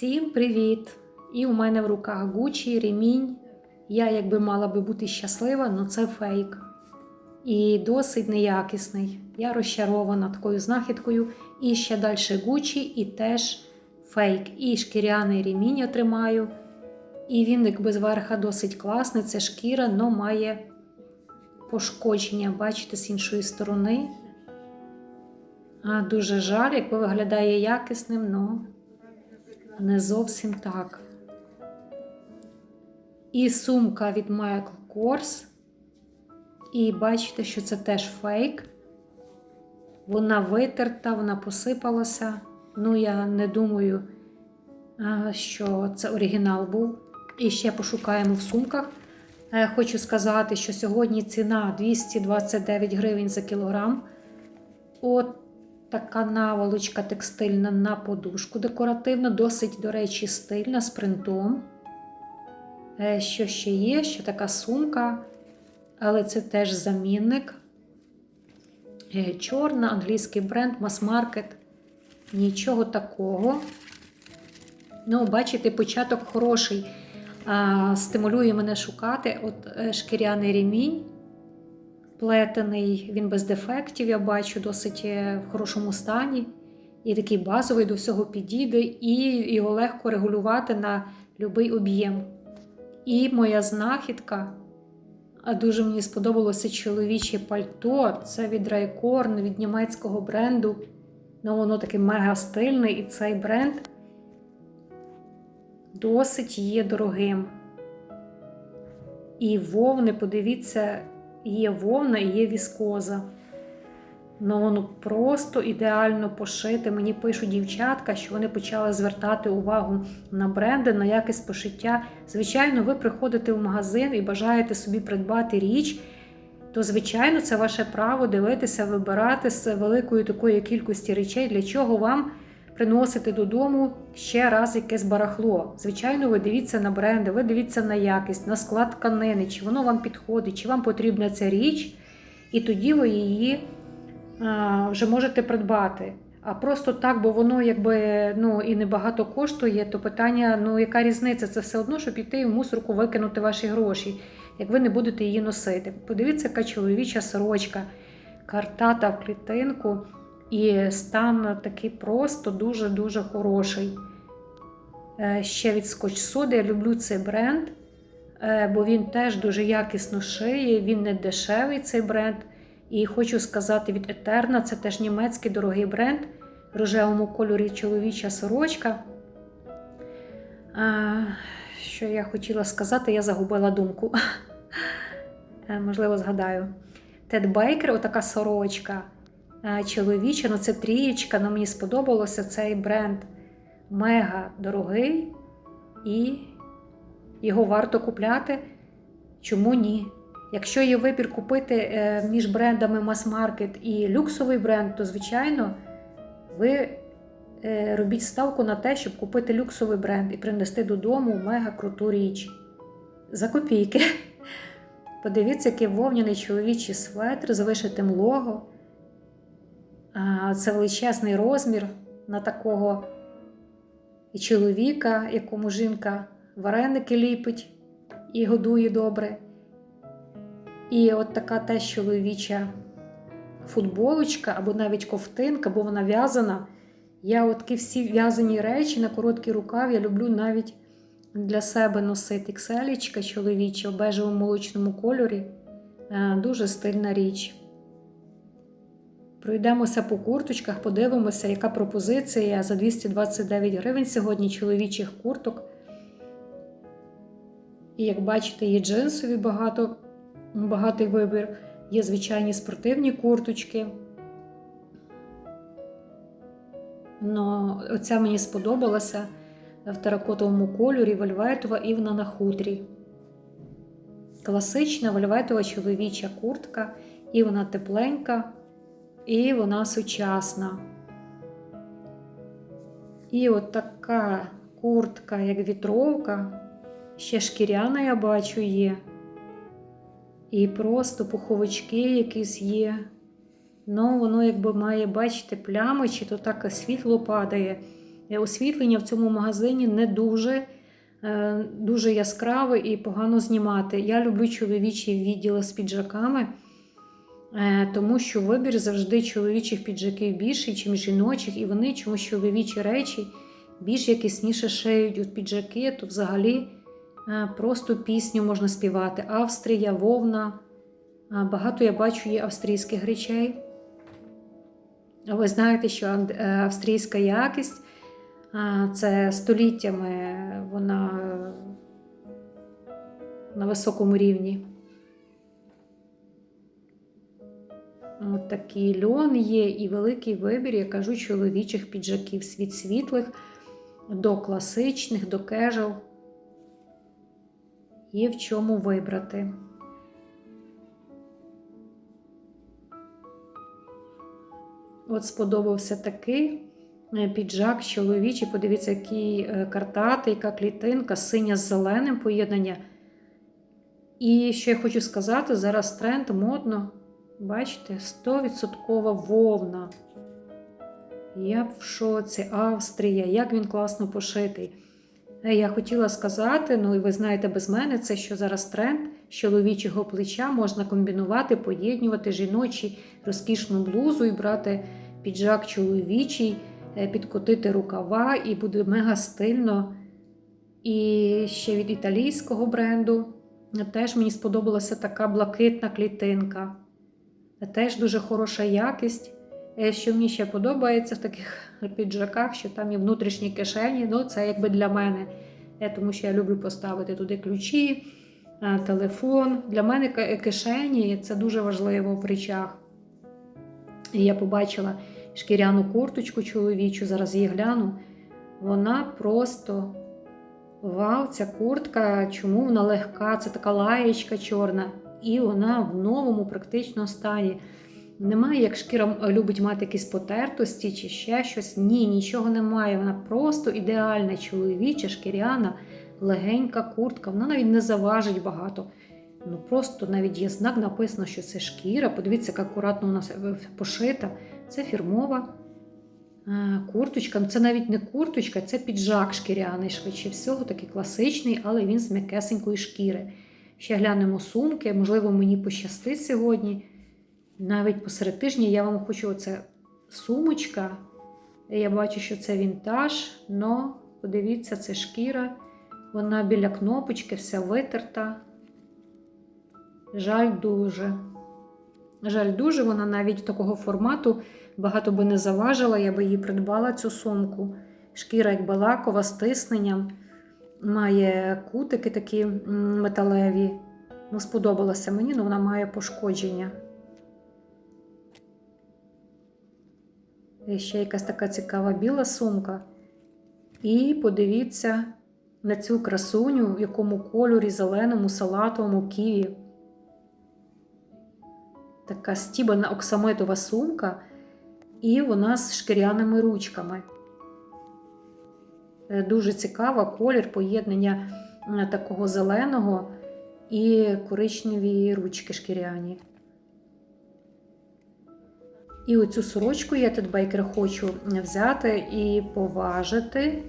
Всім привіт! І у мене в руках Гучі, ремінь. Я якби мала би бути щаслива, але це фейк. І досить неякісний. Я розчарована такою знахідкою. І ще далі Гучі, і теж фейк. І шкіряний ремінь отримаю. І він якби зверху досить класний. Це шкіра, але має пошкодження, бачите, з іншої сторони. А, дуже жаль, якби виглядає якісним, але не зовсім так. І сумка від Michael Kors. І бачите, що це теж фейк. Вона витерта, вона посипалася. Ну, я не думаю, що це оригінал був. І ще пошукаємо в сумках. Е, Хочу сказати, що сьогодні ціна 229 гривень за кілограм. От така наволочка текстильна на подушку декоративна, досить, до речі, стильна з принтом. Е, Що ще є? Ще така сумка, але це теж замінник. Е, Чорна, англійський бренд, мас-маркет. Нічого такого. Ну, бачите, початок хороший. Стимулює мене шукати. От е, шкіряний ремінь плетений, він без дефектів, я бачу, досить в хорошому стані. І такий базовий до всього підійде, і його легко регулювати на будь-який об'єм. І моя знахідка. А дуже мені сподобалося чоловіче пальто. Це від Райкорн, від німецького бренду. Ну, воно таке мега стильне, і цей бренд досить є дорогим. І вовни, подивіться, є вовна і є віскоза. Ну, воно просто ідеально пошите. Мені пишуть дівчатка, що вони почали звертати увагу на бренди, на якість пошиття. Звичайно, ви приходите в магазин і бажаєте собі придбати річ, то, звичайно, це ваше право дивитися, вибирати з великої такої кількості речей, для чого вам приносити додому ще раз якесь барахло. Звичайно, ви дивіться на бренди, ви дивіться на якість, на склад тканини, чи воно вам підходить, чи вам потрібна ця річ, і тоді ви її вже можете придбати. А просто так, бо воно якби ну і небагато коштує, то питання: ну яка різниця? Це все одно, щоб піти в мусорку викинути ваші гроші, як ви не будете її носити. Подивіться, яка чоловіча сорочка, картата в клітинку, і стан такий просто дуже-дуже хороший. Е, Ще від Scotch Soda я люблю цей бренд, е, бо він теж дуже якісно шиє, він не дешевий цей бренд. І хочу сказати від Етерна, це теж німецький дорогий бренд в рожевому кольорі чоловіча сорочка. Що я хотіла сказати, я загубила думку. Е, Можливо, згадаю. Тед Бейкер, отака сорочка. Е, Чоловіча, ну це трієчка, ну мені сподобалося цей бренд. Мега дорогий, і його варто купляти. Чому ні? Якщо є вибір купити е, між брендами мас-маркет і люксовий бренд, то, звичайно, ви е, робіть ставку на те, щоб купити люксовий бренд і принести додому мега круту річ. За копійки. Подивіться, який вовняний чоловічий светр з вишитим лого. Це величезний розмір на такого і чоловіка, якому жінка вареники ліпить і годує добре. І от така теж чоловіча футболочка або навіть ковтинка, бо вона в'язана. Я от такі всі в'язані речі на короткий рукав я люблю навіть для себе носити кселічка чоловіча в бежевому молочному кольорі. Е, Дуже стильна річ. Пройдемося по курточках, подивимося, яка пропозиція за 229 гривень сьогодні чоловічих курток. І як бачите, є джинсові багато, багатий вибір, є звичайні спортивні курточки. Но оця мені сподобалася в теракотовому кольорі, вельветова і вона на хутрі. Класична вельветова чоловіча куртка, і вона тепленька, і вона сучасна. І от така куртка, як вітровка, ще шкіряна, я бачу, є. І просто пуховички якісь є. Ну, воно якби має, бачите, плями, чи то так світло падає. Е, Освітлення в цьому магазині не дуже, е, дуже яскраве і погано знімати. Я люблю чоловічі відділи з піджаками, тому що вибір завжди чоловічих піджаків більший, ніж жіночих, і вони чомусь чоловічі речі більш якісніше шиють. От піджаки, то взагалі е, просто пісню можна співати. Австрія, вовна. Багато я бачу є австрійських речей. А ви знаєте, що е, австрійська якість це століттями вона е, на високому рівні. От такий льон є і великий вибір, я кажу, чоловічих піджаків від світлих до класичних, до кежел. Є в чому вибрати. От сподобався такий е, піджак чоловічий. Подивіться, який е, картатий, яка клітинка, синя з зеленим поєднання. І що я хочу сказати, зараз тренд модно. Бачите, 100% вовна. Я в шоці, Австрія, як він класно пошитий. Е, Я хотіла сказати, ну і ви знаєте без мене, це що зараз тренд з чоловічого плеча можна комбінувати, поєднувати жіночі розкішну блузу і брати піджак чоловічий, е, підкотити рукава, і буде мега стильно. І ще від італійського бренду теж мені сподобалася така блакитна клітинка. Теж дуже хороша якість. Е, Що мені ще подобається в таких піджаках, що там є внутрішні кишені, ну це якби для мене. Е, Тому що я люблю поставити туди ключі, е, телефон. Для мене кишені це дуже важливо в речах. І я побачила шкіряну курточку чоловічу, зараз її гляну. Вона просто вау, ця куртка, чому вона легка? Це така лаєчка чорна, і вона в новому практично стані. Немає, як шкіра любить мати якісь потертості чи ще щось. Ні, нічого немає. Вона просто ідеальна чоловіча, шкіряна, легенька куртка. Вона навіть не заважить багато. Ну просто навіть є знак, написано, що це шкіра. Подивіться, як акуратно вона пошита. Це фірмова е, курточка. Ну, Це навіть не курточка, це піджак шкіряний, швидше всього, такий класичний, але він з м'якесенької шкіри. Ще глянемо сумки, можливо, мені пощастить сьогодні. Навіть посеред тижня я вам хочу оце сумочка. Я бачу, що це вінтаж, но подивіться, це шкіра. Вона біля кнопочки, вся витерта. Жаль дуже. Жаль дуже, вона навіть такого формату багато би не заважила, я би її придбала цю сумку. Шкіра як балакова, з тисненням. Має кутики такі металеві. Ну, сподобалася мені, але вона має пошкодження. І ще якась така цікава біла сумка. І подивіться на цю красуню, в якому кольорі зеленому, салатовому ківі. Така стібана оксамитова сумка, і вона з шкіряними ручками. Е, Дуже цікава колір поєднання е, такого зеленого і коричневі ручки шкіряні. І оцю сорочку я тут бейкер хочу взяти і поважити.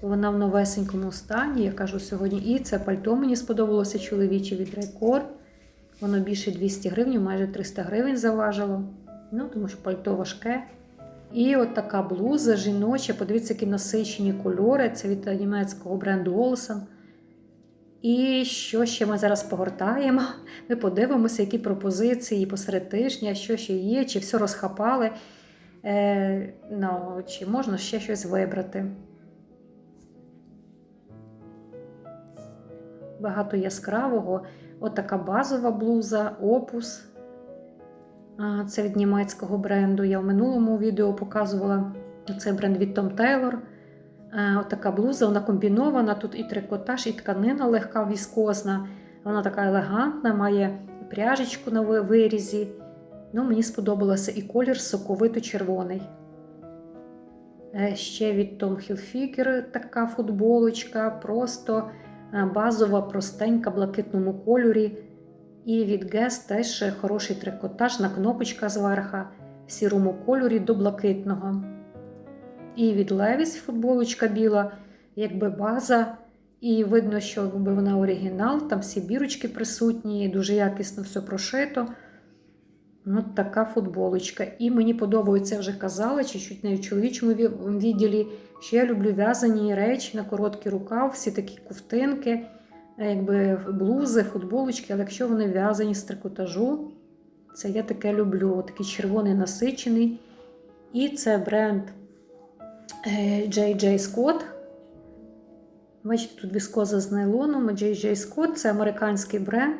Вона в новесенькому стані, я кажу сьогодні. І це пальто мені сподобалося чоловіче від Райкор. Воно більше 200 гривень, майже 300 гривень заважило. Ну, тому що пальто важке. І от така блуза жіноча. Подивіться, які насичені кольори. Це від німецького бренду Olsen. І що ще ми зараз погортаємо? Ми подивимося, які пропозиції посеред тижня, що ще є, чи все розхапали, е, ну, чи можна ще щось вибрати. Багато яскравого. От така базова блуза, опус. Це від німецького бренду. Я в минулому відео показувала цей бренд від Tom Taylor. Е, От така блуза, вона комбінована. Тут і трикотаж, і тканина легка, віскозна. Вона така елегантна, має пряжечку на вирізі. Ну, Мені сподобалося і колір соковито-червоний. Е, Ще від Tom Hilfiger така футболочка, просто е, базова, простенька, блакитному кольорі. І від Guess теж хороший трикотаж на кнопочка зверха в сірому кольорі до блакитного. І від Левіс футболочка біла, якби база. І видно, що вона оригінал, там всі бірочки присутні, дуже якісно все прошито. От така футболочка. І мені подобається, вже казала, чи чуть не в чоловічому відділі, що я люблю в'язані речі на короткий рукав, всі такі ковтинки, е, якби блузи, футболочки, але якщо вони в'язані з трикотажу, це я таке люблю. Такий червоний насичений. І це бренд е, J.J. Scott. Бачите, тут віскоза з нейлоном, J.J. Scott це американський бренд.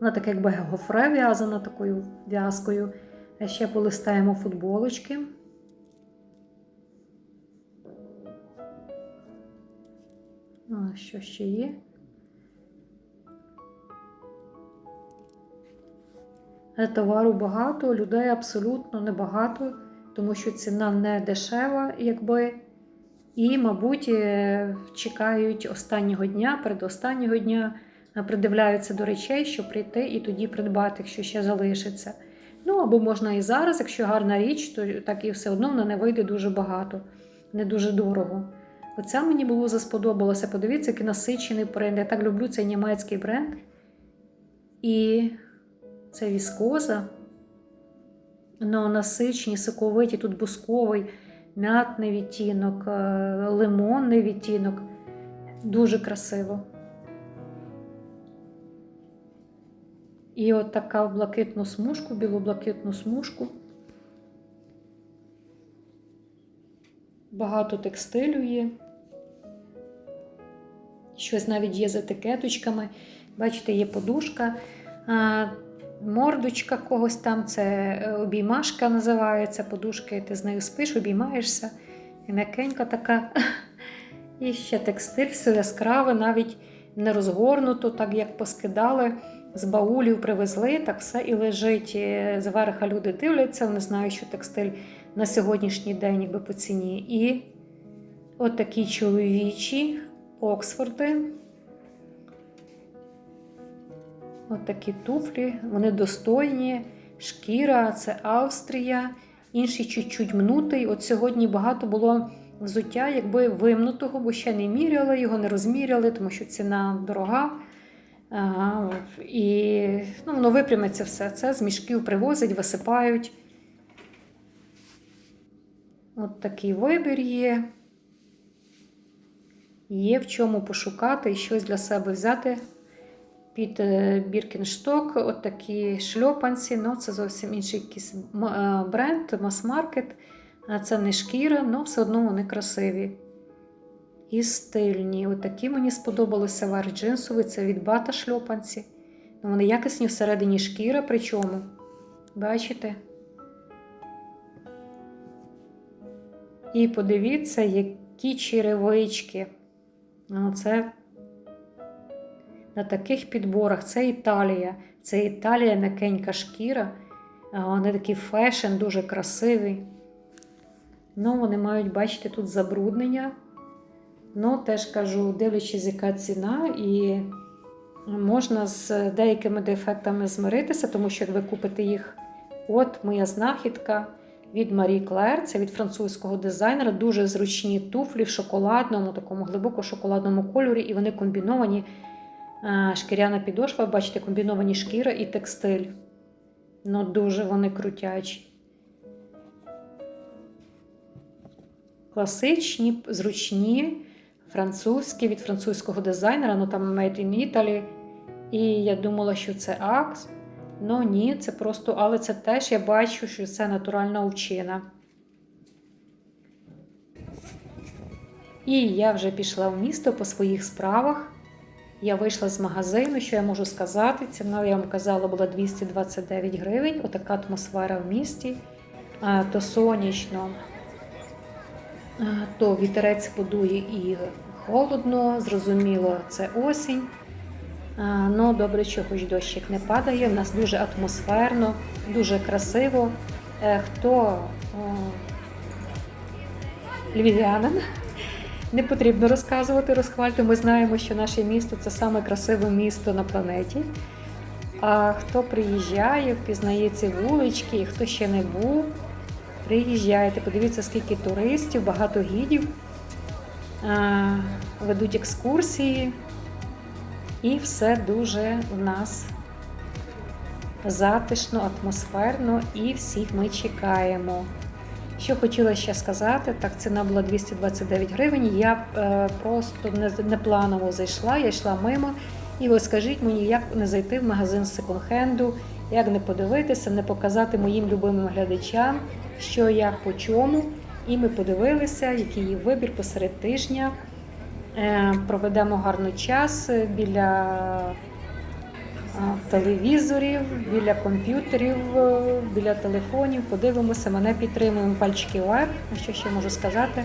Вона така, якби гофре в'язана такою в'язкою. А ще полистаємо футболочки. А, що ще є? Товару багато, людей абсолютно небагато, тому що ціна не дешева, якби. І, мабуть, е, чекають останнього дня, передостаннього дня, е, придивляються до речей, щоб прийти і тоді придбати, якщо ще залишиться. Ну або можна і зараз, якщо гарна річ, то так і все одно вона не вийде дуже багато, не дуже дорого. Оця мені було засподобалося. Подивіться, який насичений бренд. Я так люблю цей німецький бренд. І це віскоза. Ну, насичені, соковиті, тут бусковий, м'ятний відтінок, е, лимонний відтінок. Дуже красиво. І от така блакитну смужку, біло-блакитну смужку. Багато текстилю є. Щось навіть є з етикеточками. Бачите, є подушка, мордочка когось там, це е, обіймашка називається. Подушки, ти з нею спиш, обіймаєшся. І м'якенька така. І ще текстиль, все яскраве, навіть не розгорнуто, так як поскидали, з баулів привезли, так все і лежить. Е, Зверха люди дивляться, вони знають, що текстиль на сьогоднішній день якби по ціні. І от такі чоловічі Оксфорди. От такі туфлі, вони достойні. Шкіра, це Австрія, інший чуть-чуть мнутий. От сьогодні багато було взуття, якби вимнутого, бо ще не міряли, його не розміряли, тому що ціна дорога. А, і ну, воно випрямиться все. Це з мішків привозять, висипають. От такий вибір є. Є в чому пошукати і щось для себе взяти під е, Біркіншток. От такі шльопанці. Ну, це зовсім інший якийсь е, бренд, мас-маркет. Це не шкіра, але все одно вони красиві. І стильні. От такі мені сподобалися верх джинсовий, це від бата шльопанці. Ну, Вони якісні всередині шкіра, причому. Бачите? І подивіться, які черевички. Ну, Це на таких підборах. Це Італія. Це Італія, м'якенька шкіра. Вони такі фешн, дуже красиві. Ну, вони мають, бачите, тут забруднення. Ну, теж кажу, дивлячись, яка ціна, і можна з деякими дефектами змиритися, тому що ви купите їх, от моя знахідка від Марі Клер, це від французького дизайнера, дуже зручні туфлі в шоколадному, такому глибоко шоколадному кольорі, і вони комбіновані. Шкіряна підошва, бачите, комбіновані шкіра і текстиль. Ну, дуже вони крутячі. Класичні, зручні, французькі від французького дизайнера, ну там Made in Italy. І я думала, що це Акс. Ну ні, це просто, але це теж я бачу, що це натуральна овчина. І я вже пішла в місто по своїх справах. Я вийшла з магазину, що я можу сказати. Ціна, я вам казала, була 229 гривень. Отака атмосфера в місті. То сонячно, то вітерець подує і холодно, зрозуміло, це осінь. Ну, добре, що хоч дощик не падає. У нас дуже атмосферно, дуже красиво. Е, Хто львів'янин, не потрібно розказувати, розхвальте. Ми знаємо, що наше місто це саме красиве місто на планеті. А хто приїжджає, впізнає ці вулички, і хто ще не був, Приїжджайте, подивіться, скільки туристів, багато гідів, ведуть екскурсії, і все дуже в нас затишно, атмосферно, і всіх ми чекаємо. Що хотіла ще сказати, так ціна була 229 гривень. Я е, просто не, не планово зайшла, я йшла мимо. І ви скажіть мені, як не зайти в магазин секонд-хенду, як не подивитися, не показати моїм любимим глядачам, що як по чому. І ми подивилися, який є вибір посеред тижня. Е, проведемо гарний час біля а, телевізорів, біля комп'ютерів, е, біля телефонів. Подивимося, мене підтримуємо пальчики вверх. Що ще можу сказати?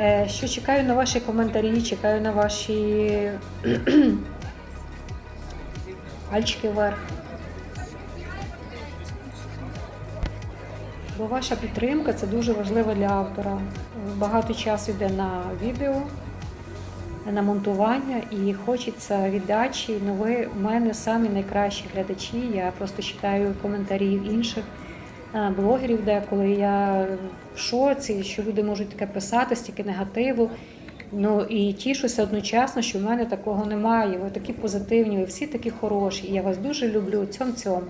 Е, Що чекаю на ваші коментарі, чекаю на ваші пальчики вверх. Бо ваша підтримка це дуже важливо для автора. Багато часу йде на відео, на монтування і хочеться віддачі. Ну ви в мене самі найкращі глядачі. Я просто читаю коментарі інших е, блогерів, деколи я в шоці, що люди можуть таке писати, стільки негативу. Ну і тішуся одночасно, що в мене такого немає. Ви такі позитивні, ви всі такі хороші. І я вас дуже люблю. Цьом цьом.